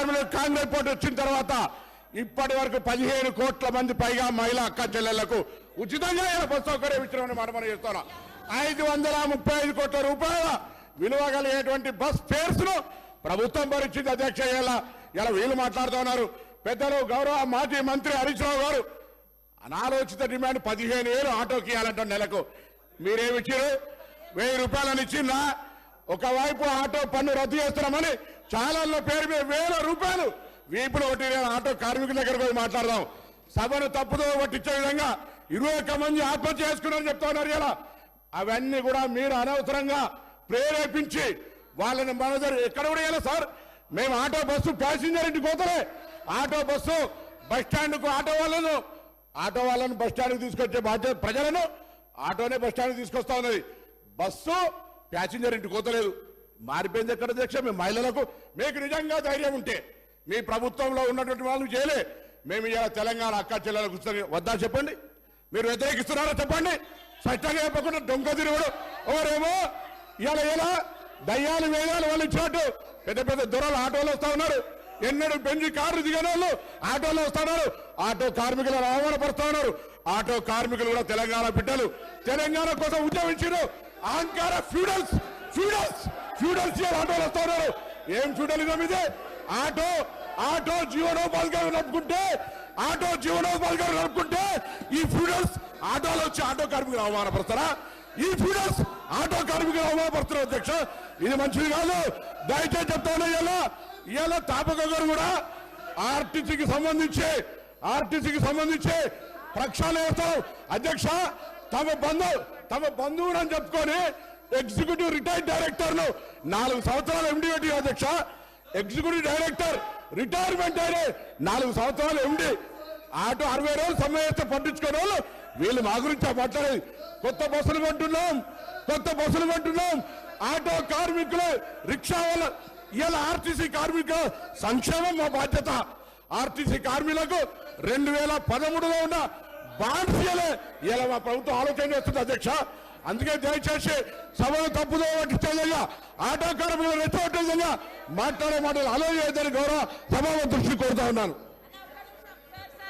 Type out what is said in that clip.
కార్మికులు కాంగ్రెస్ పార్టీ వచ్చిన తర్వాత ఇప్పటి వరకు పదిహేను కోట్ల మంది పైగా మహిళా అక్క చెల్లెళ్ళకు ఉచితంగా బస్సు బస్ సౌకర్యం ఇచ్చినామని మాట మనం చేస్తున్నాం. ఐదు వందల ముప్పై ఐదు కోట్ల రూపాయల విలువ కలిగేటువంటి బస్ ఫేర్స్ను ప్రభుత్వం భరించింది అధ్యక్ష ఇలా ఇలా వీళ్ళు మాట్లాడుతున్నారు పెద్దలు గౌరవ మాజీ మంత్రి హరీష్ రావు గారు అనాలోచిత డిమాండ్ పదిహేను వేలు ఆటోకి ఇవ్వాలంట నెలకు. మీరేమిచ్చారు వెయ్యి రూపాయలని ఇచ్చిందా ఒకవైపు ఆటో పన్ను రద్దు చేస్తున్నామని చాలా పేరు మీద వేల రూపాయలు. వీపులు ఒకటి ఆటో కార్మికుల దగ్గర పోయి మాట్లాడదాం. సభను తప్పుదో పట్టించే విధంగా ఇరవై ఒక్క మంది ఆత్మహత్య చేసుకున్నారని చెప్తా ఉన్నారు ఇలా. అవన్నీ కూడా మీరు అనవసరంగా ప్రేరేపించి వాళ్ళని మన ఎక్కడ కూడా ఇలా సార్. మేము ఆటో బస్సు ప్యాసింజర్ ఇంటికి పోతలే. ఆటో బస్సు బస్ స్టాండ్కు ఆటో వాళ్ళను. ఆటో వాళ్ళను బస్ స్టాండ్కి తీసుకొచ్చే బాధ్యత ప్రజలను. ఆటోనే బస్ స్టాండ్కి తీసుకొస్తా ఉన్నది. బస్సు ప్యాసింజర్ ఇంటికి పోతలేదు. మారిపోయింది ఎక్కడ అధ్యక్ష? మీ మహిళలకు మీకు నిజంగా ధైర్యం ఉంటే మీ ప్రభుత్వంలో ఉన్నటువంటి వాళ్ళు చేయలే. మేము ఇలా తెలంగాణ అక్క చెల్లెలకు వద్దా చెప్పండి? మీరు వ్యతిరేకిస్తున్నారా చెప్పండి? స్పష్టంగా చెప్పకుండా దొంగ తిరుగుడు. ఎవరేమో ఇలా ఇలా దయ్యాలు వేదాలు వాళ్ళు ఇచ్చినట్టు పెద్ద పెద్ద దొరలు ఆటోలో వస్తా ఉన్నారు. ఎన్నడూ పెంచి కారు దిగిన వాళ్ళు ఆటోలో వస్తున్నారు ఆటో కార్మికులను అవమానపరుస్తా ఉన్నారు. ఆటో కార్మికులు కూడా తెలంగాణ బిడ్డలు. తెలంగాణ కోసం ఉద్యమించారు అహంకార ఫ్యూడల్స్ ఫ్యూడల్స్. ఫ్యూడల్ ఇవాళ ఆటోలు వస్తా ఉన్నారు ఏం ఫ్యూడలిజం ఇది ఆటో ఆటో జీవనోపాధిగా నడుపుకుంటే ఆటో జీవనోపాధిగా నడుపుకుంటే ఈ ఫ్యూడల్స్ ఆటోలో వచ్చి ఆటో కార్మికులు అవమానపరుస్తారా? ఈ ఫ్యూడల్స్ ఆటో కార్మికులు అవమానపరుస్తున్నారు అధ్యక్ష. ఇది మంచిది కాదు. దయచేసి చెప్తాను ఇలా ఇలా తాపక గారు కూడా ఆర్టీసీకి సంబంధించి ఆర్టీసీకి సంబంధించి ప్రక్షాళన చేస్తాం అధ్యక్ష తమ బంధువు తమ బంధువుడు అని చెప్పుకొని ఎగ్జిక్యూటివ్ రిటైర్డ్ డైరెక్టర్లు. నాలుగు సంవత్సరాలు ఎండి అధ్యక్ష. ఎగ్జిక్యూటివ్ డైరెక్టర్ రిటైర్మెంట్ అయిన నాలుగు సంవత్సరాలు ఎండి ఆటో అరవై రోజులు సమయం పట్టించుకునే వాళ్ళు వీళ్ళు మా గురించి మాట్లాడేది. కొత్త బస్సులు కొంటున్నాం. కొత్త బస్సులు కొంటున్నాం. ఆటో కార్మికులు రిక్షా వాళ్ళ ఇవాళ ఆర్టీసీ కార్మికుల సంక్షేమం మా బాధ్యత. ఆర్టీసీ కార్మికులకు రెండు వేల పదమూడులో ఉన్న బాండ్స్ ఇలా మా ప్రభుత్వం ఆలోచన చేస్తుంది అధ్యక్ష. అందుకే దయచేసి సభను తప్పుదో పట్టించే విధంగా ఆటో కార్మికులు రెచ్చగొట్టే మాట్లాడే మాటలు అలో చేయదని గౌరవ సభ దృష్టి కోరుతా ఉన్నాను.